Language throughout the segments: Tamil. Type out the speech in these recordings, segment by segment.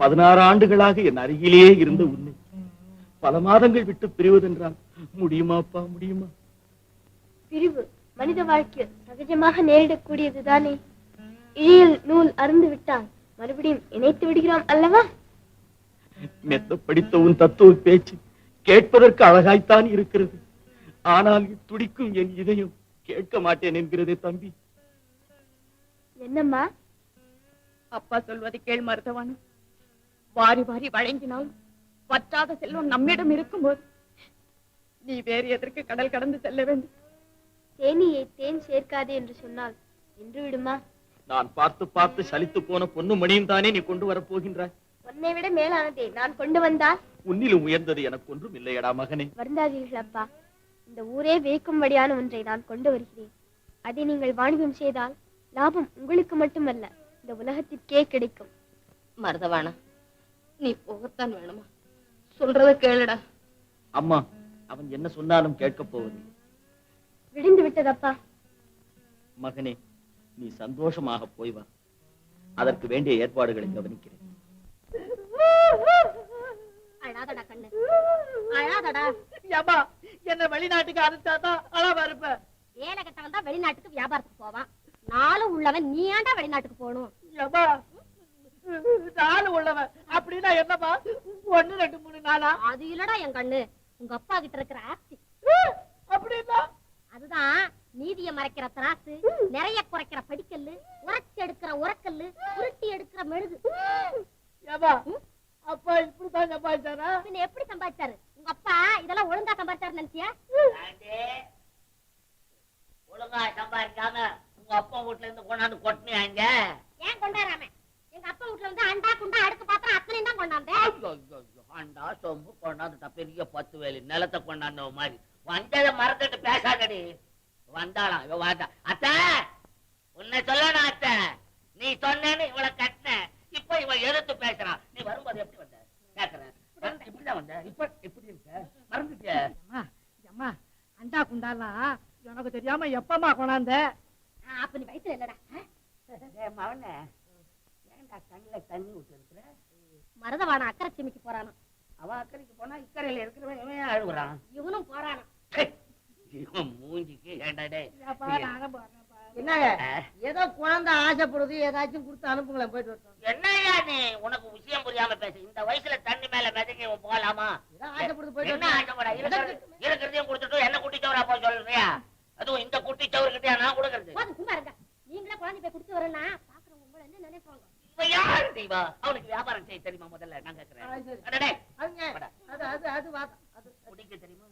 பதினாறு ஆண்டுகளாக என் அருகிலேயே இருந்த உன்னை பல மாதங்கள் விட்டு பிரிவதென்றால் முடியுமாப்பா முடியுமா? பிரிவு மனித வாழ்க்கையில் சகஜமாக நேரிடக்கூடியதுதானே இழியில் நூல் அருந்து விட்டால் மறுபடியும் இணைத்து விடுகிறோம் அல்லவா? மெத்த படித்த உன் தத்துவ பேச்சு கேட்பதற்கு அழகாய்த்தான் இருக்கிறது. ஆனால் துடிக்கும் என் இதயம் கேட்க மாட்டேன் என்கிறதே தம்பி. என்னம்மா? அப்பா சொல்வதை கேள் மருதவான வாரி வாரி வழங்கினால் பற்றாத செல்வம் நம்மிடம் இருக்கும்போது நீ வேறு எதற்கு கடல் கடந்து செல்ல வேண்டும்? தேனியை தேன் சேர்க்காதே என்று சொன்னால் நின்று விடுமா? நான் பார்த்து பார்த்து சலித்து போன பொண்ணு மணியும் தானே நீ கொண்டு வரப் போகின்றாய். உன்னை விட மேலானதை நான் கொண்டு வந்தால்? உன்னிலும் உயர்ந்தது எனக்கு ஒன்றும் இல்லையடா மகனே. வருந்தாதீர்கள் அப்பா. இந்த ஊரே வியக்கும்படியான ஒன்றை நான் கொண்டு வருகிறேன். அதை நீங்கள் வாணிபம் செய்தால் லாபம் உங்களுக்கு மட்டுமல்ல இந்த உலகத்திற்கே கிடைக்கும். மருதவானா நீ போகத்தான் வேணுமா? சொல்றத கேளுடா. அம்மா அவன் என்ன சொன்னாலும் கேட்கப் போவதில்லை. விடிந்து விட்டதப்பா. மகனே நீ சந்தோஷமாக போய் வா. அதற்கு வேண்டிய ஏற்பாடுகளை கவனிக்கிறேன். அழாதடா கண்ணு. அழாதடா. ஏம்மா என்ன வெளிநாட்டுக்கு அனுப்பிச்சாதான் அளவா இருப்ப. வேலை கட்டவன் தான் வெளிநாட்டுக்கு வியாபாரத்துக்கு போவான். நாளும் உள்ளவன் நீ ஏன்டா வெளிநாட்டுக்கு போகணும்? ஏம்மா நாலு உள்ளவன். அப்படின்னா என்னப்பா? ஒண்ணு ரெண்டு மூணு நாளா அது இல்லடா என் கண்ணு. உங்க அப்பா கிட்ட இருக்கிற ஆஸ்தி. அப்படின்னா? அதுதான் நீதிய மறைக்கிற திராசு நிறைய குறைக்கிற படிக்கல்லு உரைச்சி எடுக்கிற உரக்கல்லு உருட்டி எடுக்கிற மெழுகு. அப்பா இப்படித்தான் சம்பாதிச்சாரா? பின்ன எப்படி சம்பாதிச்சாரு? உங்க அப்பா இதெல்லாம் ஒழுங்கா சம்பாதிச்சாரு நினைச்சியா? ஒழுங்கா சம்பாதிக்காம உங்க அப்பா வீட்டுல இருந்து கொண்டாந்து கொட்டினாங்க ஏன் கொண்டாராம? வந்து அண்டா குண்டா அடுக்கு பாத்திரம் அத்தனையும் தான் கொண்டாந்தேன். ஆண்டா சொம்பு கொண்டாந்துட்டா பெரிய பத்து வேலி நிலத்தை கொண்டாந்த மாதிரி. வந்ததை மறந்துட்டு பேசாதடி. வந்தாளாம் இவ அத்தை உன்னை சொல்லணும் அத்தை. நீ சொன்னேன்னு இவளை கட்டின. இப்ப இவ எதிர்த்து பேசுறான் நீ வரும்போது எப்படி வந்த? கேக்குறேன் இப்படிதான் வந்த. இப்ப எப்படி இருக்க? மறந்துட்டிய. அம்மா அம்மா அண்டா குண்டாலாம் எனக்கு தெரியாம எப்பமா கொண்டாந்த? அப்ப நீ வயசுல இல்லடா. மவனே. கண்ணுல தண்ணி விட்டு இருக்கிற மருதவான அக்கறை சிமிக்கு போறானோ அவன் அக்கறைக்கு போனா இக்கரையில இருக்கிறவன் இவன் அழுகுறான்? இவனும் போறானோ இவன் மூஞ்சிக்கு ஆ? ஏதோ குழந்தை ஆசைப்படுது ஏதாச்சும் கொடுத்து அனுப்புங்களேன் போயிட்டு வரட்டும். என்னய்யா நீ? உனக்கு விஷயம் புரியாம பேசு. இந்த வயசுல தண்ணி மேல இவன் போகலாமா ஆசைப்படுது போயிட்டு என்ன. ஆசைப்பட இருக்கிறதையும் கொடுத்துட்டு என்ன குட்டி சவரா போய் சொல்றியா? அதுவும் இந்த குட்டி சவருக்கிட்டே நான் கொடுக்கறது? நீங்களே குழந்தை போய் குடிச்சு வரேன்னா பாக்குறவங்க உங்களை என்ன நினைப்பாங்க. இப்ப யாரு தெய்வா அவனுக்கு வியாபாரம் செய்ய தெரியுமா முதல்ல? நான் கேக்குறேன். தெரியுமா?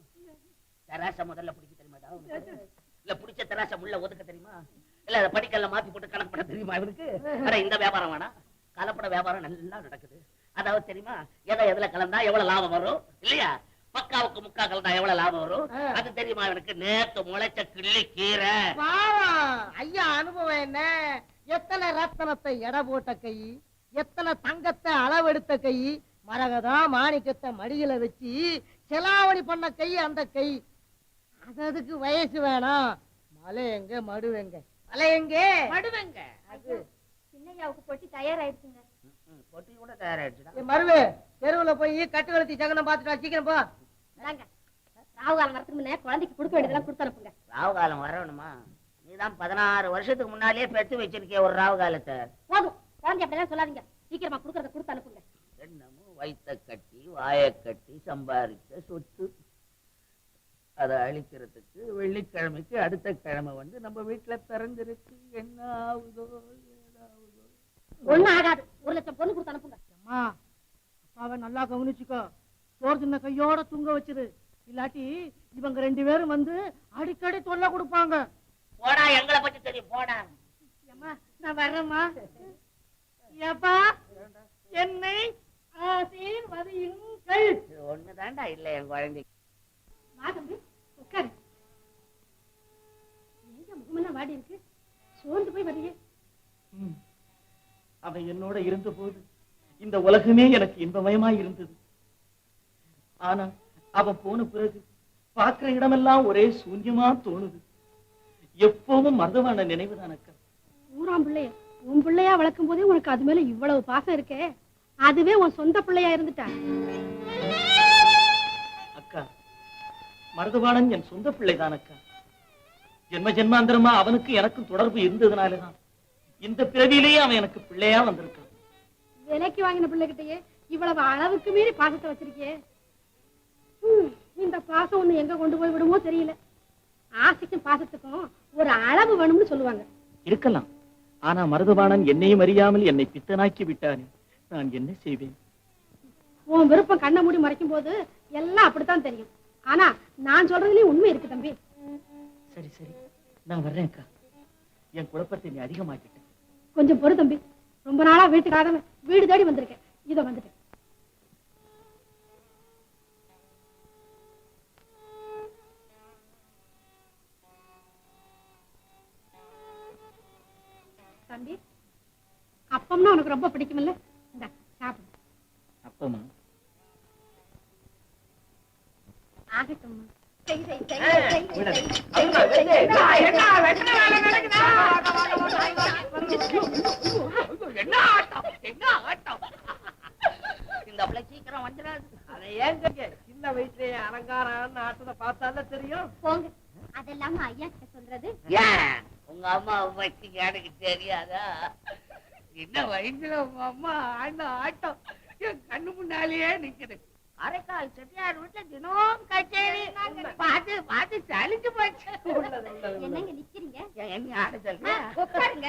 தராச முதல்ல பிடிக்க உனக்கு? இல்ல பிடிச்ச தராச முள்ள ஒதுக்க தெரியுமா? இல்ல அதை படிக்கல்ல மாத்தி போட்டு கணக்கு பண்ண தெரியுமா இவனுக்கு? இந்த வியாபாரம் வேணாம். கலப்பட வியாபாரம் நல்லா நடக்குது. அதாவது தெரியுமா? எதை எதுல கலந்தா எவ்வளவு லாபம் வரும்? இல்லையா? பக்காவுக்கு முக்கா கலந்தா எவ்வளவு லாபம் வரும். அது தெரியுமா இவனுக்கு? நேத்து முளைச்ச கிள்ளி கீரை. பாவம் ஐயா அனுபவம் என்ன? எத்தனை ரத்தனத்தை எடை போட்ட கை? எத்தனை தங்கத்தை அளவெடுத்த கை? மரகதம் மாணிக்கத்தை மடியில வச்சு செலாவணி பண்ண கை அந்த கை. அது அதுக்கு வயசு வேணாம். மலை எங்க மடு எங்க? மலை எங்க? மடுவங்க அது. சின்னையாவுக்கு போட்டி தயாராயிடுச்சுங்க. பொட்டி கூட தயாராயிடுச்சுடா. ஏய், மருவு தெருவுல போய் கட்டு கழுத்தி சகனம் பார்த்துட்டு வா, சீக்கிரம் போ. இந்தாங்க ராகு காலம் வரதுக்கு முன்னே குழந்தைக்கு கொடுக்க வேண்டியதெல்லாம் கொடுத்து அனுப்புங்க. ராவு காலம் வரணுமா? நீதான் பதினாறு வருஷத்துக்கு முன்னாலேயே பெத்து வச்சிருக்கிய ஒரு ராவு காலத்தை. போதும். குழந்தை அப்படிலாம் சொல்லாதீங்க. சீக்கிரமா கொடுக்கறத கொடுத்து அனுப்புங்க. என்னமோ வயித்த கட்டி வாயை கட்டி சம்பாதிச்ச சொத்து. அதை அழிக்கிறதுக்கு வெள்ளிக்கிழமைக்கு அடுத்த கிழமை வந்து நம்ம வீட்டுல பிறந்திருக்கு என்ன ஆகுதோ ஏதாகுதோ. ஒண்ணும் ஆகாது. ஒரு லட்சம் பொண்ணு கொடுத்து அனுப்புங்க. அம்மா அப்பாவை நல்லா கவனிச்சுக்கோ. சோறு கையோட தூங்க வச்சிரு. இல்லாட்டி இவங்க ரெண்டு பேரும் வந்து அடிக்கடி தொல்லை கொடுப்பாங்க. போடா எங்களை பத்தி தெரியும். போடா. அம்மா நான் வர்றேம்மா. ஏப்பா என்னை ஆசீர்வதியுங்கள். ஒண்ணுதான்டா இல்ல என் குழந்தைக்கு. வா தம்பி உட்காரு. ஏங்க முகமெல்லாம் வாடி இருக்கு? சோர்ந்து போய் ம். அவன் என்னோட இருந்த போது இந்த உலகமே எனக்கு இன்பமயமாய் இருந்தது. ஆனா அவன் போன பிறகு பார்க்கிற இடமெல்லாம் ஒரே சூன்யமா தோணுது. எப்பவும் மருதவான நினைவுதான் அக்கா. ஊராம் பிள்ளைய உன் பிள்ளையா வளர்க்கும் போதே உனக்கு அது மேல இவ்வளவு பாசம் இருக்கே. அதுவே உன் சொந்த பிள்ளையா இருந்துட்டா. அக்கா மருதுபாணன் என் சொந்த பிள்ளைதான் அக்கா. ஜென்ம ஜென்மாந்திரமா அவனுக்கு எனக்கும் தொடர்பு இருந்ததுனாலதான் இந்த பிறவியிலேயே அவன் எனக்கு பிள்ளையா வந்திருக்கான். விலைக்கு வாங்கின பிள்ளைகிட்டயே இவ்வளவு அளவுக்கு மீறி பாசத்தை வச்சிருக்கியே. இந்த பாசம் ஒண்ணு எங்க கொண்டு போய் விடுமோ தெரியல. ஆசைக்கும் பாசத்துக்கும் ஒரு அளவு வேணும்னு சொல்லுவாங்க. இருக்கலாம். ஆனா மருதுபாணன் என்னையும் அறியாமல் என்னை பித்தனாக்கி விட்டானே. நான் என்ன செய்வேன்? உன் விருப்பம் கண்ணை மூடி மறைக்கும் போது எல்லாம் அப்படித்தான் தெரியும். ஆனா நான் சொல்றதுலயும் உண்மை இருக்கு தம்பி. சரி சரி. நான் வர்றேன் அக்கா. என் குழப்பத்தை நீ அதிகமாக்கிட்ட. கொஞ்சம் பொறு தம்பி. ரொம்ப நாளா வீட்டுக்காக வீடு தேடி வந்திருக்கேன். இதோ வந்துட்டேன். தம்பி. அப்பம்னா உனக்கு ரொம்ப பிடிக்குமில்ல இந்த சாப்பிடு. அப்பமா? ஆகட்டும் என்ன ஆட்டம்? என்ன ஆட்டம்? இந்த பிள்ளை சீக்கிரம் வந்துடாது. அதை ஏன் சின்ன வயசுலயே அலங்காரம் ஆட்டத்தை பார்த்தால தெரியும். போங்க. அதெல்லாம் ஐயா கிட்ட சொல்றது. ஏன்? உங்க அம்மா பத்தி எனக்கு தெரியாதா? என்ன வயசுல உங்க அம்மா ஆண்ட ஆட்டம்? என் கண்ணு முன்னாலேயே நிக்குது. அரைக்கால் செட்டியார் வீட்டுல தினம் கச்சேரி. பார்த்து பார்த்து சலிச்சு போச்சு. என்னங்க நிக்கிறீங்க? என்ன ஆட உட்காருங்க.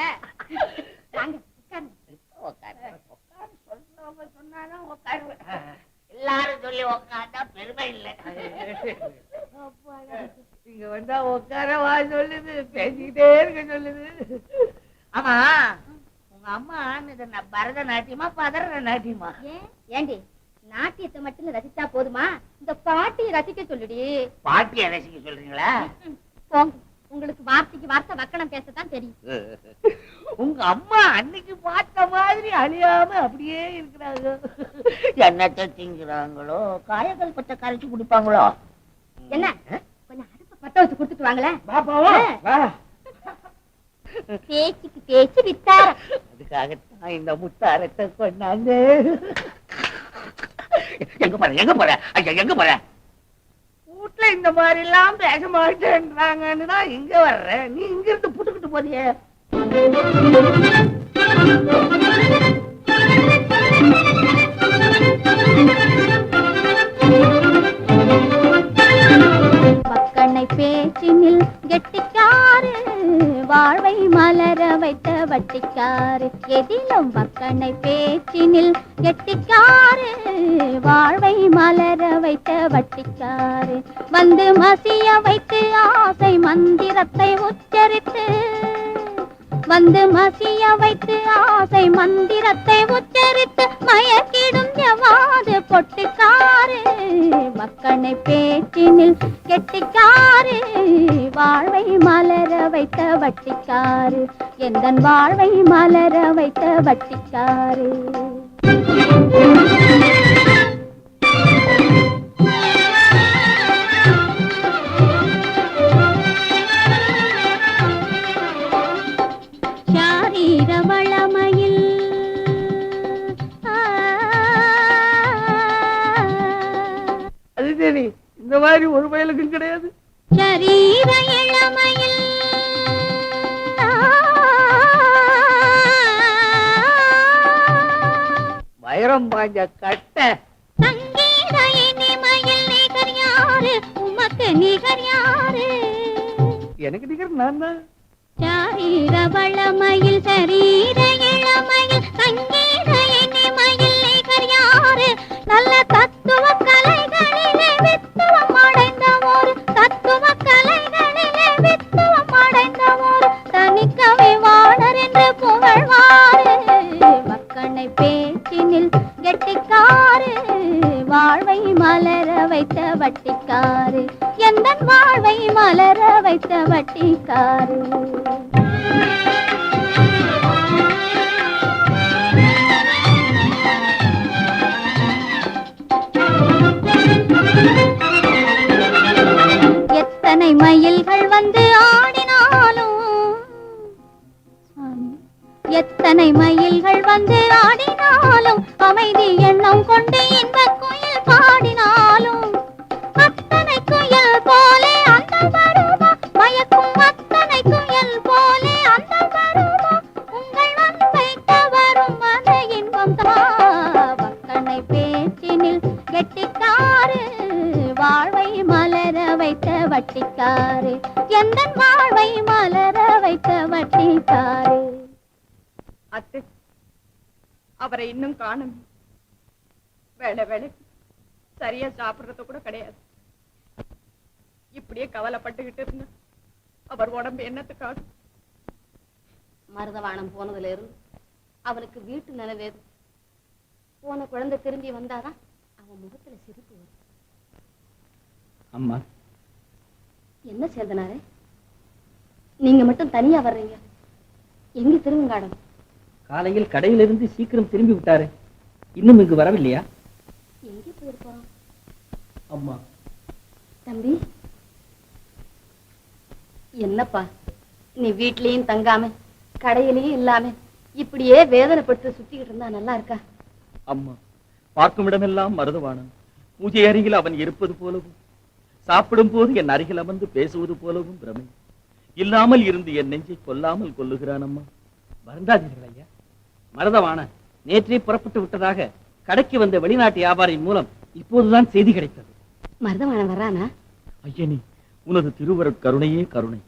வாங்க உட்காருங்க. உட்காரு உட்காரு சொல்லாம சொன்னாலும் உட்காருவேன் எல்லாரும் சொல்லி உட்காந்தா பெருமை இல்லை. இங்க வந்தா உட்கார வா சொல்லுது பேசிக்கிட்டே இருக்க சொல்லுது. ஆமா உங்க அம்மா நான் பரதநாட்டியமா பதற நாட்டியமா ஏண்டி? நாட்டியத்தை மட்டும் ரசிச்சா போதுமா? இந்த பாட்டியை ரசிக்க சொல்லுடி. பாட்டிய ரசிக்க சொல்றீங்களா? போங்க. உங்களுக்கு வார்த்தைக்கு வார்த்தை வக்கணம் பேசத்தான் தெரியும். உங்க அம்மா அன்னைக்கு பார்த்த மாதிரி அழியாம அப்படியே இருக்கிறாங்க. என்னத்தை திங்குறாங்களோ? காயங்கள் பச்சை கரைச்சு குடிப்பாங்களோ? என்ன? வச்சு கொடுத்துட்டு வாங்களேன். பாப்பாவா வா பேச்சுக்கு பேச்சு வித்தாரம். அதுக்காகத்தான் இந்த முத்தாரத்தை கொண்டாந்து. எங்க போற எங்க போற? ஐயா எங்க போற? வீட்டுல இந்த மாதிரி எல்லாம் பேச மாட்டேன்றாங்கன்னு தான் இங்க வர்றேன். நீ இங்க இருந்து புட்டுக்கிட்டு போறியே? மக்கண்ணை பேச்சினில் கெட்டிக்காரு வாழ்வை மலர வைத்த வட்டிக்காரு எதிலும் பக்கனை பேச்சினில் கெட்டிக்காரு வாழ்வை மலர வைத்த வட்டிக்காரு வந்து மசிய வைத்து ஆசை மந்திரத்தை உச்சரித்து வந்து மசிய வைத்து ஆசை மந்திரத்தை உச்சரித்து மயக்கிடும் ஜவாது பொட்டுக்காரு. மக்கனை பேச்சினில் கெட்டிக்காரு. வாழ்வை மலர வைத்த வட்டிக்காரு. எந்த வாழ்வை மலர வைத்த வட்டிக்காரு? இந்த மாதிரி ஒரு பயலுக்கும் கிடையாது. சரீர இளமையில் வைரம் பாஞ்ச கட்ட. சங்கீத இனிமையில் நிகர் யாரு உமக்கு நிகர் யாரு எனக்கு நிகர் நான் தான். சாரீர வளமையில் சரீர இளமையில் சங்கீத இனிமையில் நிகர் யாரு நல்ல தத்துவ கலை மலர வைத்த வட்டிக்காரு. எத்தனை மயில்கள் வந்து ஆடினாலும் எத்தனை மயில்கள் வந்து ஆடினாலும் அமைதி எண்ணம் கொண்டு இந்த கோயில் பாடினாலும் வட்டிக்காரு. எந்த வாழ்வை மலர வைத்த வட்டிக்காரு. அத்தை அவரை இன்னும் காணும். வேலை வேலை. சரியா சாப்பிடுறது கூட கிடையாது. இப்படியே கவலைப்பட்டுக்கிட்டு இருந்தா. அவர் உடம்பு என்னத்துக்காகும் மருதவானம் போனதுல இருந்து அவனுக்கு வீட்டு நிலவேது போன குழந்தை திரும்பி வந்தாதான் அவன் முகத்துல சிரிப்பு வரும். அம்மா என்ன சேதனாரே நீங்க மட்டும் தனியா வர்றீங்க. எங்க திருவங்காடம்? காலையில் கடையிலிருந்து சீக்கிரம் திரும்பி விட்டாரு. இன்னும் இங்கு வரவில்லையா? எங்க போயிருப்போம் அம்மா. தம்பி. என்னப்பா? நீ வீட்லயும் தங்காம கடையிலயும் இல்லாம இப்படியே வேதனைப்பட்டு சுத்திக்கிட்டு இருந்தா நல்லா இருக்கா? அம்மா பார்க்கும் இடமெல்லாம் மருதவாணன் பூஜை அருகில் அவன் இருப்பது போலவும். சாப்பிடும் போது என் அருகில் அமர்ந்து பேசுவது போலவும் பிரமை. இல்லாமல் இருந்து என் நெஞ்சை கொல்லாமல் கொல்லுகிறான் அம்மா. வருந்தாதீர்கள் ஐயா. மருதவாணன் நேற்றே புறப்பட்டு விட்டதாக கடைக்கு வந்த வெளிநாட்டு வியாபாரியின் மூலம் இப்போதுதான் செய்தி கிடைத்தது. மருதவாணன் வர்றானா? ஐயனி உனது திருவருட் கருணையே கருணை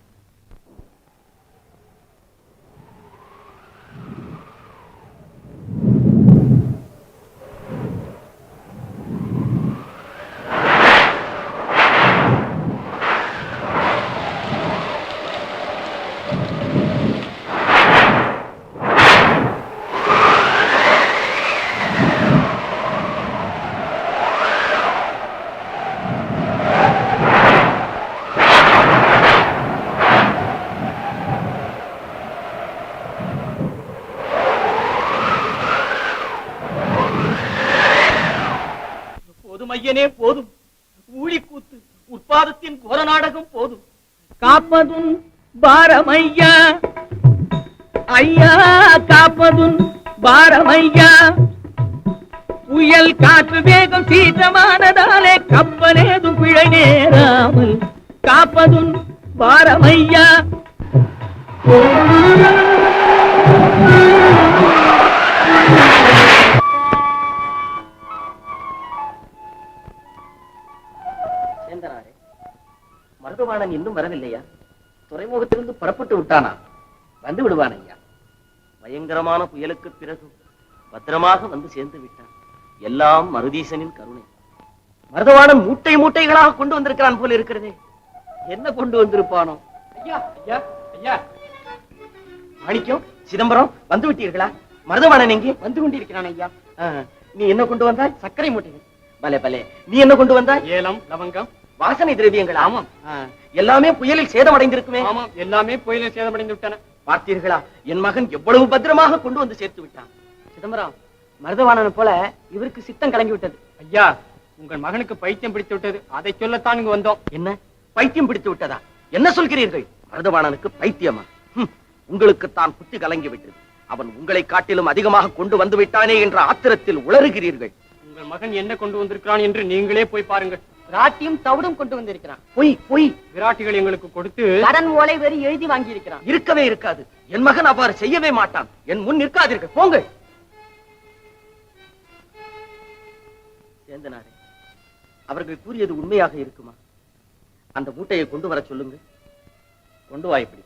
போதும் ஐயனே போதும் ஊழி கூத்து உற்பாதத்தின் கோர நாடகம் போதும் காப்பதும் பாரமையா ஐயா காப்பதும் பாரமையா. புயல் காற்று வேகம் சீற்றமானதாலே கப்பலேதும் பிழை நேராமல் காப்பதும் பாரமையா. மருதவாணன் இன்னும் வரவில்லையா? துறைமுகத்திலிருந்து புறப்பட்டு விட்டானா? வந்து விடுவான் ஐயா. பயங்கரமான புயலுக்கு பிறகு பத்திரமாக வந்து சேர்ந்து விட்டான். எல்லாம் மருதீசனின் கருணை. மருதவாணன் மூட்டை மூட்டைகளாக கொண்டு வந்திருக்கிறான் போல இருக்கிறதே. என்ன கொண்டு வந்திருப்பானோ? ஐயா ஐயா ஐயா. மாணிக்கம் சிதம்பரம் வந்து விட்டீர்களா? மருதவாணன் எங்கே? வந்து கொண்டிருக்கிறான் ஐயா. நீ என்ன கொண்டு வந்தாய்? சர்க்கரை மூட்டைகள். பலே பலே. நீ என்ன கொண்டு வந்தாய்? ஏலம் லவங்கம். வாசனை திரவியங்கள். ஆமாம். எல்லாமே புயலில் சேதமடைந்திருக்குமே. ஆமாம் எல்லாமே புயலில் சேதமடைந்து விட்டன. பார்த்தீர்களா? என் மகன் எவ்வளவு பத்திரமாக கொண்டு வந்து சேர்த்து விட்டான்? சிதம்பரம் மருதவாணன் போல இவருக்கு சித்தம் கலங்கி விட்டது. ஐயா உங்கள் மகனுக்கு பைத்தியம் பிடித்து விட்டது. அதை சொல்லத்தான் இங்கு வந்தோம். என்ன? பைத்தியம் பிடித்து விட்டதா? என்ன சொல்கிறீர்கள்? மருதவாணனுக்கு பைத்தியமா? உங்களுக்கு தான் புத்தி கலங்கி விட்டது. அவன் உங்களை காட்டிலும் அதிகமாக கொண்டு வந்து விட்டானே என்ற ஆத்திரத்தில் உளறுகிறீர்கள். உங்கள் மகன் என்ன கொண்டு வந்திருக்கிறான் என்று நீங்களே போய் பாருங்கள். ராட்டியும் தவிடும் கொண்டு வந்திருக்கிறான். பொய் பொய். விராட்டிகள் எங்களுக்கு கொடுத்து கடன் ஓலை வரி எழுதி வாங்கி இருக்கிறான் இருக்கவே இருக்காது. என் மகன் அவ்வாறு செய்யவே மாட்டான். என் முன் நிற்காதீர்கள். போங்கள். சேந்தனாரே அவர்கள் கூறியது உண்மையாக இருக்குமா? அந்த மூட்டையை கொண்டு வர சொல்லுங்க கொண்டு வா இப்படி.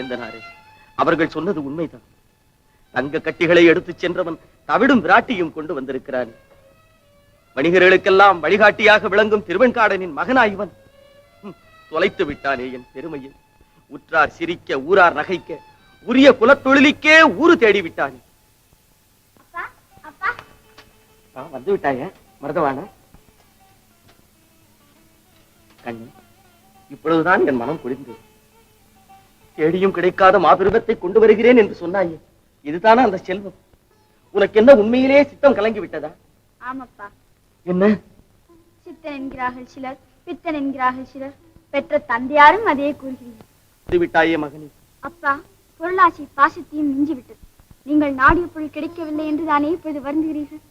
சேந்தனாரே அவர்கள் சொன்னது உண்மைதான். தங்க கட்டிகளை எடுத்துச் சென்றவன் தவிடும் விராட்டியும் கொண்டு வந்திருக்கிறான். வணிகர்களுக்கெல்லாம் வழிகாட்டியாக விளங்கும் திருவெண்காடனின் மகனாய் இவன். ஹம், தொலைத்து விட்டானே என் பெருமையை. உற்றார் சிரிக்க ஊரார் நகைக்க உரிய குலத்தொழிலுக்கே ஊரு தேடி விட்டானே வந்து விட்டாய? மருதவான கண்ணு இப்பொழுதுதான் என் மனம் குளிர்ந்தது. தேடியும் கிடைக்காத மாபெருமத்தை கொண்டு வருகிறேன் என்று சொன்னாயே. இதுதானா அந்த செல்வம்? உனக்கு என்ன உண்மையிலேயே சித்தம் கலங்கி விட்டதா ஆமாப்பா. என்ன? சித்தன் என்கிறார்கள் சிலர் பித்தன் என்கிறார்கள் சிலர். பெற்ற தந்தையாரும் அதே கூறுகிறீர்கள். விட்டாயே மகனே. அப்பா பொருளாசை பாசத்தையும் மிஞ்சி விட்டது நீங்கள் நாடிய பொருள் கிடைக்கவில்லை என்று தானே இப்பொழுது வருந்துகிறீர்கள்?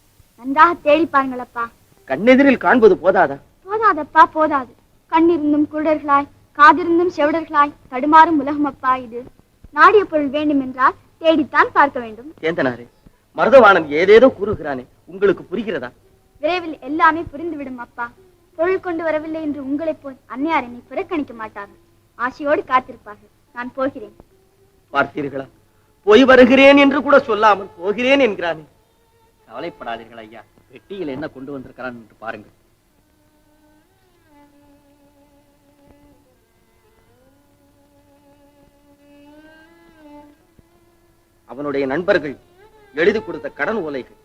நன்றாக தேடி பாருங்கள் அப்பா. கண்ணெதிரில் காண்பது போதாதா? போதாதப்பா போதாது. கண்ணிருந்தும் குருடர்களாய் காதிருந்தும் செவிடர்களாய் தடுமாறும் உலகம் அப்பா இது. நாடிய பொருள் வேண்டும் என்றால் தேடித்தான் பார்க்க வேண்டும். சேந்தனாரே மருதவாணன் ஏதேதோ கூறுகிறானே உங்களுக்கு புரிகிறதா? விரைவில் எல்லாமே புரிந்துவிடும் அப்பா. பொருள் கொண்டு வரவில்லை என்று உங்களைப் போல் அன்னையார் என்னை புறக்கணிக்க மாட்டார்கள். ஆசையோடு காத்திருப்பார்கள். நான் போகிறேன். பார்த்தீர்களா? போய் வருகிறேன் என்று கூட சொல்லாமல் போகிறேன் என்கிறானே. கவலைப்படாதீர்கள் ஐயா. பெட்டியில் என்ன கொண்டு வந்திருக்கிறான் என்று பாருங்கள். அவனுடைய நண்பர்கள் எழுதி கொடுத்த கடன் ஓலைகள்.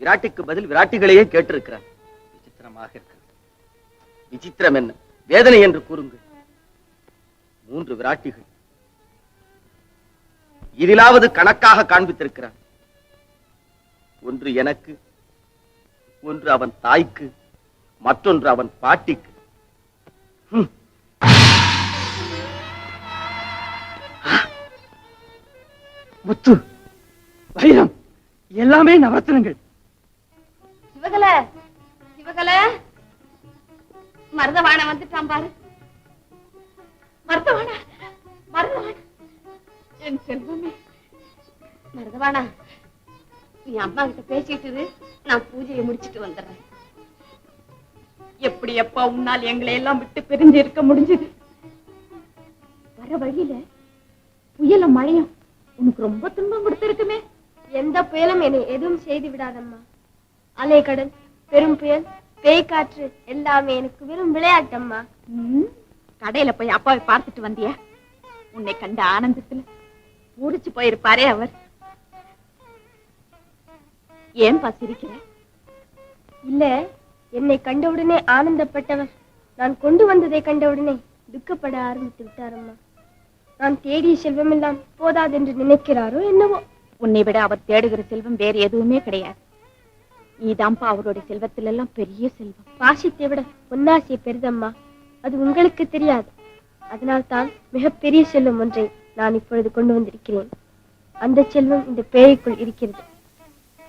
விராட்டிக்கு பதில் விராட்டிகளையே கேட்டிருக்கிறான் விசித்திரமாக இருக்கிறது. விசித்திரம் என்ன? வேதனை என்று கூறுங்கள். மூன்று விராட்டிகள். இதிலாவது கணக்காக காண்பித்திருக்கிறான் ஒன்று எனக்கு ஒன்று அவன் தாய்க்கு மற்றொன்று அவன் பாட்டிக்கு. முத்து வைரம் எல்லாமே நவரத்னங்கள். சிவகல சிவகல. மருதவாண வந்துட்டான் பாரு. மருதவாண மருதவாண. என் செல்வமே மருதவாணா நீ அம்மா கிட்ட பேசிட்டு நான் பூஜையை முடிச்சிட்டு வந்துடுறேன். எப்படி எப்பா உன்னால் எங்களை எல்லாம் விட்டு பிரிஞ்சு இருக்க முடிஞ்சது? வர வழியில புயல மழையும் உனக்கு ரொம்ப துன்பம் கொடுத்திருக்குமே. எந்த புயலும் என்னை எதுவும் செய்து விடாதம்மா. அலைக்கடல் பெரும் புயல் பேய்க்காற்று எல்லாமே எனக்கு வெறும் விளையாட்டம்மா. கடையில போய் அப்பாவை பார்த்துட்டு வந்தியா? உன்னை கண்ட ஆனந்தத்துல பூரிச்சு போயிருப்பாரே அவர். ஏன்பா சிரிக்கிற? இல்ல என்னை கண்டவுடனே ஆனந்தப்பட்டவர். நான் கொண்டு வந்ததை கண்டவுடனே துக்கப்பட ஆரம்பித்து விட்டாரம்மா. நான் தேடிய செல்வமெல்லாம் போதாதென்று நினைக்கிறாரோ என்னவோ. உன்னை விட அவர் தேடுகிற செல்வம் வேற எதுவுமே கிடையாது. நீதான்ப்பா அவருடைய செல்வத்துல எல்லாம் பெரிய செல்வம். பாசித்தை விட பொன்னாசை பெரிதம்மா. அது உங்களுக்கு தெரியாது. அதனால்தான் மிகப்பெரிய செல்வம் ஒன்றை நான் இப்பொழுது கொண்டு வந்திருக்கிறேன். அந்த செல்வம் இந்த பேழைக்குள் இருக்கிறது.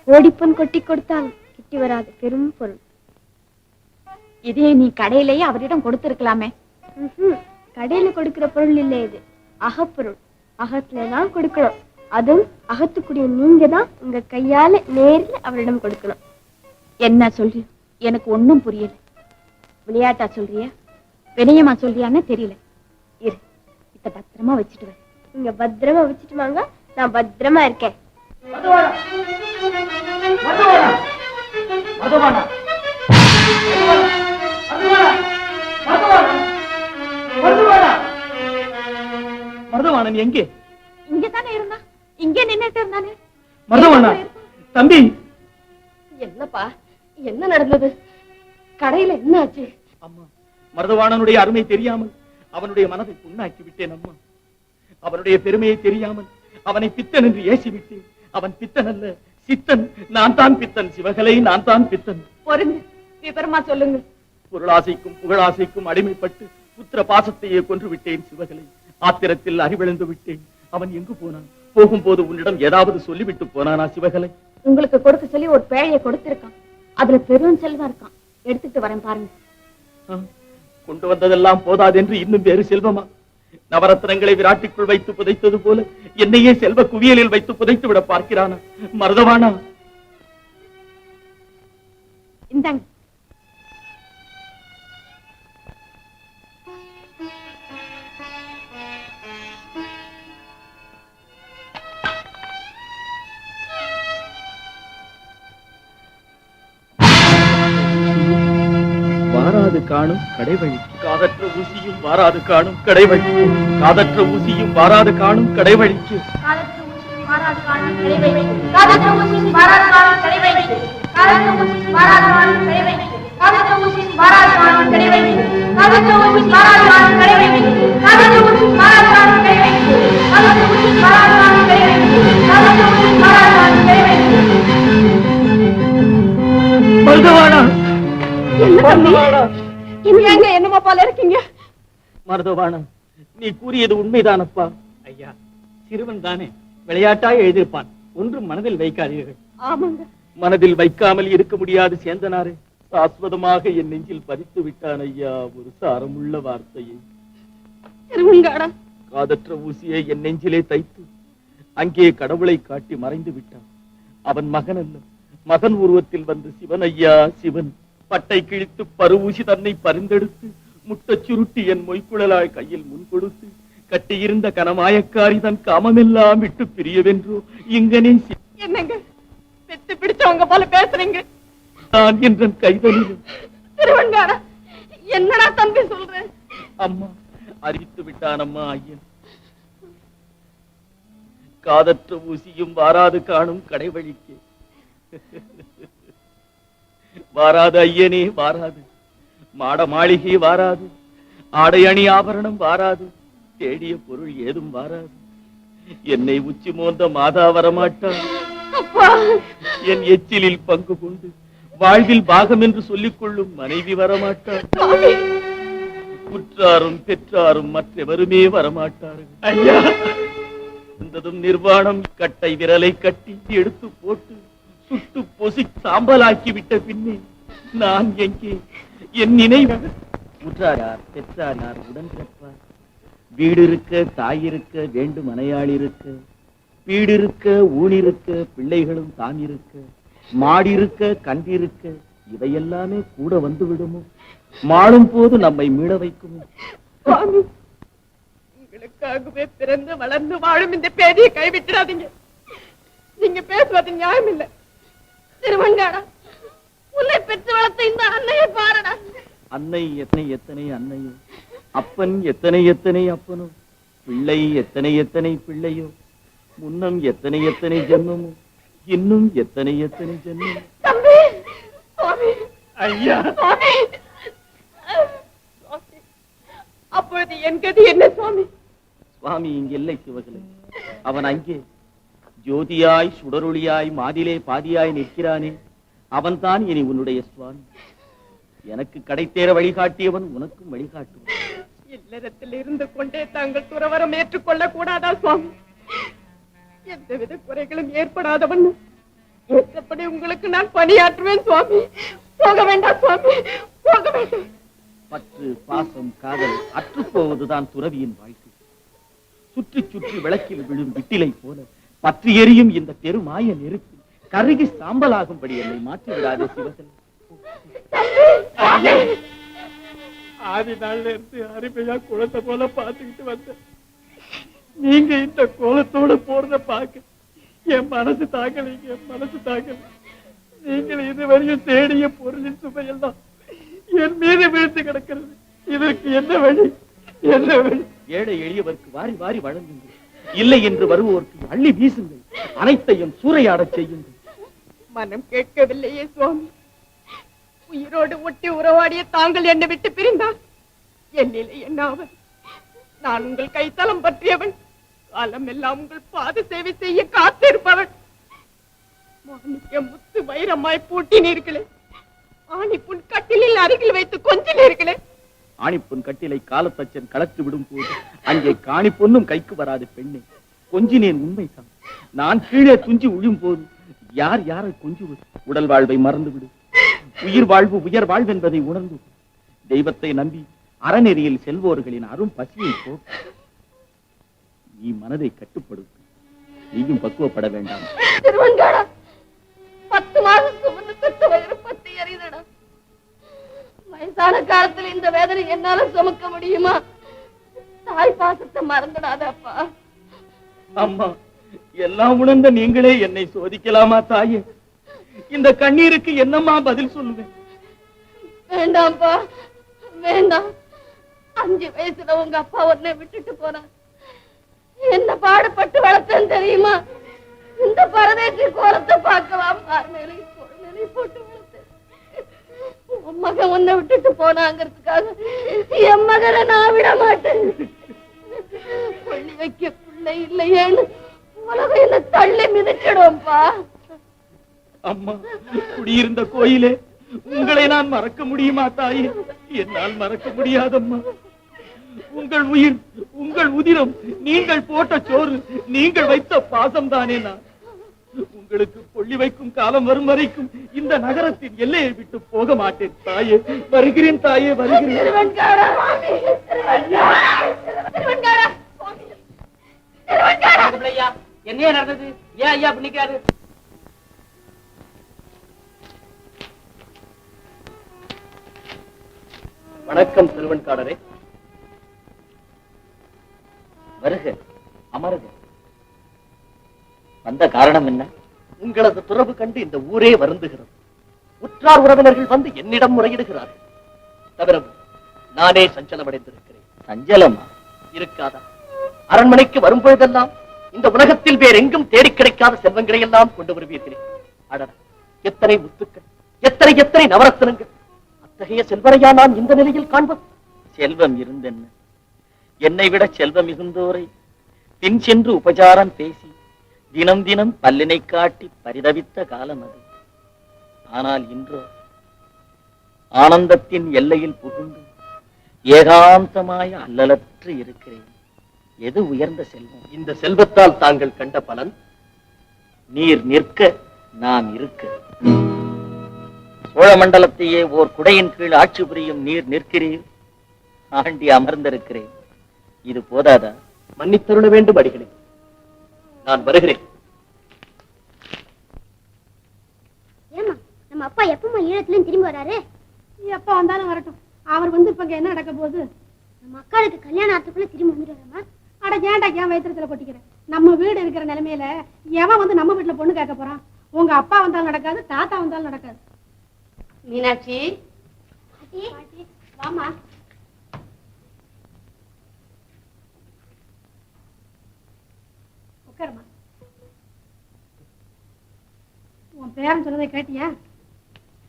கோடிப்பொன் கொட்டி கொடுத்தாலும் கிட்டி வராது பெரும் பொருள். இதே நீ கடையிலேயே அவரிடம் கொடுத்திருக்கலாமே. கடையில கொடுக்கிற பொருள் இல்லை இது. அகப்பொருள். அகத்துல தான் கொடுக்கணும். அதுவும் அகத்துக்குடிய நீங்க தான் உங்க கையால நேர்ல அவரிடம் கொடுக்கணும். என்ன சொல்லு எனக்கு ஒண்ணும் புரியல. விளையாட்டா சொல்றியா? வினயமா சொல்றியான்னு தெரியல. இரு இத பத்திரமா வச்சுட்டு வர நீங்க பத்திரமா வச்சுட்டு வாங்க. நான் பத்திரமா இருக்கேன். மதுவானா? மதுவானா? மருதவாணன் எங்கே? இங்க தானே இருந்தா? இங்க நின்னுட்டு இருந்தானே? மருதவாணா? தம்பி! என்னப்பா? என்ன நடந்தது? கடையில என்ன ஆச்சு? அம்மா மருதவாணனுடைய அருமை தெரியாமல் அவனுடைய மனதை புண்ணாக்கி விட்டேன் அம்மா. அவனுடைய பெருமையை தெரியாமல் அவனை பித்தன் என்று ஏசி விட்டேன் அவன் பித்தன் அல்ல சித்தன். நான் தான் பித்தன் சிவகலை நான் தான் பித்தன். பொருங்க விவரமா சொல்லுங்க. பொருளாசைக்கும் புகழாசைக்கும் அடிமைப்பட்டு புத்திர பாசத்தையே கொன்று விட்டேன் சிவகலை. ஆத்திரத்தில் அறிவிழந்து விட்டேன். அவன் எங்கு போனான்? போகும்போது உன்னிடம் ஏதாவது சொல்லிவிட்டு போனானா சிவகலை? உங்களுக்கு கொடுக்க சொல்லி ஒரு பேழைய கொடுத்திருக்கான். அதுல பெரும் செல்வம் இருக்கான். எடுத்துட்டு வரேன் பாருங்க. கொண்டு வந்ததெல்லாம் போதாதென்று இன்னும் வேறு செல்வமா? நவரத்னங்களை விராட்டிக்குள் வைத்து புதைத்தது போல என்னையே செல்வ குவியலில் வைத்து புதைத்து விட பார்க்கிறானா? மருதவானா? இந்தாங்க. வாராது காணும் கடைவழி காதற்ற ஊசியும் வாராது காணும் கடைவழிக்கு காதற்ற ஊசியும் வாராது காணும் கடைவழிக்கு பல்கவானா என்ன ஏங்க என்னமா போல இருக்கீங்க? மருதவாணன் நீ கூறியது உண்மைதானப்பா? ஐயா சிறுவன் தானே விளையாட்டாய் எழுதியிருப்பான். ஒன்றும் மனதில் வைக்காதீர்கள். ஆமாங்க. மனதில் வைக்காமல் இருக்க முடியாது சேந்தனாரே. சாஸ்வதமாக என் நெஞ்சில் பதித்து விட்டான் ஐயா ஒரு சாரமுள்ள வார்த்தையை. காதற்ற ஊசியை என் நெஞ்சிலே தைத்து அங்கே கடவுளை காட்டி மறைந்து விட்டான். அவன் மகன் அல்ல மகன் உருவத்தில் வந்து சிவன் ஐயா சிவன். பட்டை கிழித்து பருவூசி தன்னை பரிந்தெடுத்து முட்டச் சுருட்டி என் மொய்க்குழலாய் கையில் முன் கொடுத்து கட்டியிருந்த கனமாயக்காரி தன் காமமெல்லாம் விட்டு பிரியவென்றோ இங்கனே என்னங்க? பெத்து பிடிச்சவங்க போல பேசுறீங்க. நான் என்ற கைதலிலும் திருவங்காடா என்னடா தம்பி சொல்ற? அம்மா அறிவித்து விட்டான் அம்மா ஐயன். காதற்ற ஊசியும் வாராது காணும் கடைவழிக்கு. வாராது ஐயனே வாராது. மாட மாளிகை வாராது. ஆடை அணி ஆபரணம் வாராது. தேடிய பொருள் ஏதும் வாராது. என்னை உச்சி மோந்த மாதா வரமாட்டான் என் எச்சிலில் பங்கு கொண்டு வாழ்வில் பாகம் என்று சொல்லிக் கொள்ளும் மனைவி வரமாட்டான் உற்றாரும் பெற்றாரும் மற்றெவருமே வரமாட்டார்கள். ஐயா! வந்ததும் நிர்வாணம் கட்டை விரலை கட்டி எடுத்து போட்டு சுட்டு பொசி சாம்பலாக்கி விட்ட பின்னே நான் எங்கே? என் நினைவு? முற்றாரார் பெற்றாரார் உடன் பிறப்பார். வீடு இருக்க தாய் இருக்க வேண்டும் மனையாளி இருக்க வீடு இருக்க ஊன் இருக்க பிள்ளைகளும் தான் இருக்க மாடி இருக்க கண்டிருக்க இவையெல்லாமே கூட வந்து விடுமோ மாளும் போது நம்மை மீள வைக்குமோ? உங்களுக்காகவே பிறந்து வளர்ந்து வாழும் இந்த பேதியை கைவிட்டுறாதீங்க. நீங்க பேசுவது நியாயம் இல்ல திருவங்காடா. உன்னை பெற்று வளர்த்த இந்த அன்னையை பாருடா. அன்னை எத்தனை எத்தனை அன்னையோ. அப்பன் எத்தனை எத்தனை அப்பனோ. பிள்ளை எத்தனை எத்தனை பிள்ளையோ. முன்னம் எத்தனை எத்தனை ஜென்மமோ. இன்னும் எத்தனை எத்தனை ஜென்மமோ. தம்பி சுவாமி. ஐயா. சுவாமி. அப்பொழுது என் கதி என்ன சுவாமி? சுவாமி இங்கு இல்லை சிவகலை அவன் அங்கே. ஜோதியாய் சுடரொளியாய் மாதிலே பாதியாய் நிற்கிறானே. அவன்தான் இனி உன்னுடைய சுவாமி. எனக்கு கடைத்தேற வழிகாட்டியவன் உனக்கும் வழிகாட்டுவான். இல்லறத்தில் இருந்து கொண்டே தாங்கள் துறவரம் ஏற்றுக்கொள்ள கூடாதா சுவாமி? எந்தவித குறைகளும் ஏற்படாதவன். ஏற்றபடி உங்களுக்கு நான் பணியாற்றுவேன் சுவாமி? போக வேண்டாம் சுவாமி. போக வேண்டாம். பற்று பாசம் காதல் அற்றுப் போவதுதான் துறவியின் வாழ்க்கை. சுற்றி சுற்றி விளக்கில் விழும் விட்டிலை போல பற்றி எரியும் இந்த பெருமாய நெருப்பில் கருகி சாம்பலாகும்படி என்னை மாற்றி விடாதே சிவகலை ஆதி நாள்ல இருந்து அருமையா குளத்தை போல பாத்துக்கிட்டு வந்தேன். நீங்க இந்த கோலத்தோட போறத பாக்க என் மனசு தாக்கலைங்க என் மனசு தாக்கல நீங்கள் இதுவரையும் தேடிய பொருளின் சுமையெல்லாம் என் மீது விழுந்து கிடக்கிறது. இதற்கு என்ன வழி? என்ன வழி? ஏழை எளியவர்க்கு வாரி வாரி வழங்குங்கள். இல்லை என்று வருவோருக்கு அள்ளி வீசுங்கள். அனைத்தையும் சூறையாடச் செய்யுங்கள். மனம் கேட்கவில்லையே சுவாமி. உயிரோடு ஒட்டி உறவாடிய தாங்கள் என்னை விட்டு பிரிந்தால் என் நிலை என்ன நான் உங்கள் கைத்தலம் பற்றியவன். காலம் எல்லாம் உங்கள் பாத சேவை செய்ய காத்திருப்பவன். மாணிக்க முத்து வைரமாய் பூட்டினீர்களே. ஆணி புன் கட்டிலில் அருகில் வைத்து கொஞ்சினீர்களே. ஆணிப்பொன் கட்டிலை காலத்தச்சன் கலத்து விடும் போது அங்கே காணி பொண்ணும் கைக்கு வராது பெண்ணே. கொஞ்சினேன் உண்மைதான் நான் கீழே துஞ்சி உழும் போது யார் யாரை கொஞ்சுவது? உடல் வாழ்வை மறந்து விடு உயிர் வாழ்வு உயர் வாழ்வு என்பதை உணர்ந்து தெய்வத்தை நம்பி அறநெறியில் செல்வோர்களின் அரும் பசியை போ. நீ மனதை கட்டுப்படுத்து. நீயும் பக்குவப்பட வேண்டாம். வயசான காலத்துல இந்த வேதனை என்னால சுமக்க முடியுமா? தாய் பாசத்தை மறந்துடாதப்பா. அம்மா எல்லாம் உணர்ந்த நீங்களே என்னை சோதிக்கலாமா தாயே? இந்த கண்ணீருக்கு என்னம்மா பதில் சொல்லுவேன்? வேண்டாம்ப்பா வேண்டாம். அஞ்சு வயசுல உங்க அப்பா உன்னை விட்டுட்டு போனார். என்ன பாடுபட்டு வளர்த்தேன் தெரியுமா? இந்த பரதேசி கோலத்தை பார்க்கலாம். போட்டு உன் மகன் உன்னை விட்டுட்டு போனாங்கிறதுக்காக என் மகனை நான் விட மாட்டேன். கொள்ளி வைக்க பிள்ளை இல்லையேன்னு உலகம் என்ன தள்ளி மிதிச்சிடும்ப்பா. அம்மா குடியிருந்த கோயிலே உங்களை நான் மறக்க முடியுமா தாயே? என்னால் மறக்க முடியாதம்மா. உங்கள் உயிர் உங்கள் உதிரம் நீங்கள் போட்ட சோறு நீங்கள் வைத்த பாசம் தானே நான். உங்களுக்கு கொள்ளி வைக்கும் காலம் வரும் வரைக்கும் இந்த நகரத்தின் எல்லையை விட்டு போக மாட்டேன் தாயே. வருகிறேன் தாயே வருகிறேன். என்னையா நடந்தது? ஏன் ஐயா வணக்கம் செல்வன்காரரே வருக அமருக. வந்த காரணம் என்ன? உங்களது துறவு கண்டு இந்த ஊரே வருந்துகிறது. உற்றார் உறவினர்கள் வந்து என்னிடம் முறையிடுகிறார்கள். தவிர நானே சஞ்சலமடைந்திருக்கிறேன். சஞ்சலமா? இருக்காதா? அரண்மனைக்கு வரும்பொழுதெல்லாம் இந்த உலகத்தில் வேற எங்கும் தேடி கிடைக்காத செல்வங்களை எல்லாம் கொண்டு வருவீர்களே. அடடா எத்தனை முத்துக்கள் எத்தனை எத்தனை நவரத்தனங்கள் அத்தகைய செல்வரையா நான் இந்த நிலையில் காண்பது? செல்வம் இருந்தென்ன? என்னை விட செல்வம் மிகுந்தோரை. பின் சென்று உபசாரம் பேசி தினம் தினம் பல்லினை காட்டி பரிதவித்த காலம் அது. ஆனால் இன்றோ ஆனந்தத்தின் எல்லையில் புகுந்து ஏகாந்தமாய அல்லலற்று இருக்கிறேன். எது உயர்ந்த செல்வம்? இந்த செல்வத்தால் தாங்கள் கண்ட பலன்? நீர் நிற்க நான் இருக்க. சோழ மண்டலத்தையே ஓர் குடையின் கீழ் ஆட்சி புரியும் நீர் நிற்கிறீர். ஆண்டி அமர்ந்திருக்கிறேன். இது போதாதா? மன்னித்தருள வேண்டும் அடிகளே. நான் வருகிறேன். ஏமா நம்ம அப்பா எப்பமா ஈழத்துல திரும்பி வராரு? எப்ப வந்தாலும் வரட்டும். அவர் வந்து இப்ப என்ன நடக்க போகுது? நம்ம அக்காளுக்கு கல்யாணம் ஆத்துக்குள்ள திரும்பி வந்துடுறாமா அட ஏன்டா ஏன் வயிற்றுல கொட்டிக்கிறேன் நம்ம வீடு இருக்கிற நிலைமையில எவன் வந்து நம்ம வீட்டுல பொண்ணு கேட்க போறான்? உங்க அப்பா வந்தாலும் நடக்காது தாத்தா வந்தாலும் நடக்காது. மீனாட்சி? வாமா உட்காருமா உன் பேரன் சொன்னதை கேட்டியா?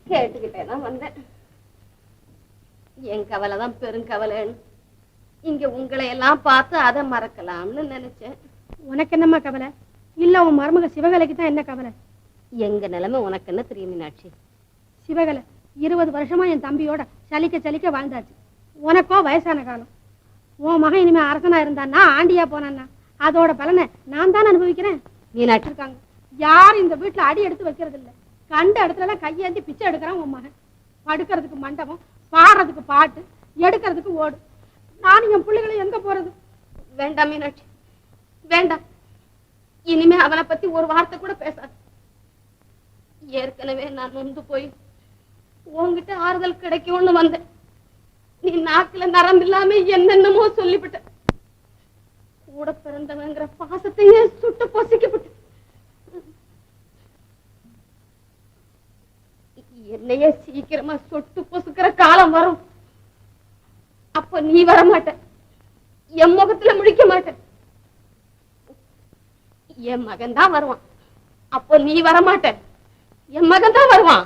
கேட்டுக்கிட்டே தான் வந்தேன். என் கவலை தான் பெருங்கவலைன்னு இங்க உங்களை எல்லாம் பார்த்து அதை மறக்கலாம்னு நினைச்சேன். உனக்கு என்னம்மா கவலை? இல்ல உன் மருமக சிவகலைக்கு தான் என்ன கவலை? எங்க நிலைமை உனக்கு என்ன தெரியும் மீனாட்சி? சிவகலை இருபது வருஷமா என் தம்பியோட சலிக்க சலிக்க வாழ்ந்தாச்சு. உனக்கோ வயசான காலம். உன் மகன் இனிமே அரசனா இருந்தான்னா ஆண்டியா போனான்னா அதோட பலனை நான் தான் அனுபவிக்கிறேன். நீ நட்டிருக்காங்க யார் இந்த வீட்டுல அடி எடுத்து வைக்கிறது இல்ல கண்ட இடத்துல எல்லாம் கையேந்தி பிச்சை எடுக்கிறான் உன் மகன். படுக்கிறதுக்கு மண்டபம் பாடுறதுக்கு பாட்டு எடுக்கிறதுக்கு ஓடு. நானும் என் பிள்ளைகளை எங்க போறது? வேண்டாம் மீனாட்சி. வேண்டாம். இனிமே அவனை பத்தி ஒரு வார்த்தை கூட பேசாது. ஏற்கனவே நான் நொந்து போய் உன்கிட்ட ஆறுதல் கிடைக்கும்னு வந்தேன். நீ நாக்குல நரம்பு இல்லாம என்னென்னமோ சொல்லிவிட்ட. கூட பிறந்தவங்கிற பாசத்தையே சுட்டு பொசிக்கப்பட்டு? என்னையே சீக்கிரமா சுட்டு பொசுக்கிற காலம் வரும். அப்ப நீ வர மாட்ட. என் முகத்துல முழிக்க மாட்ட. என் மகன் தான் வருவான். அப்போ நீ வர மாட்ட. என் மகன் தான் வருவான்.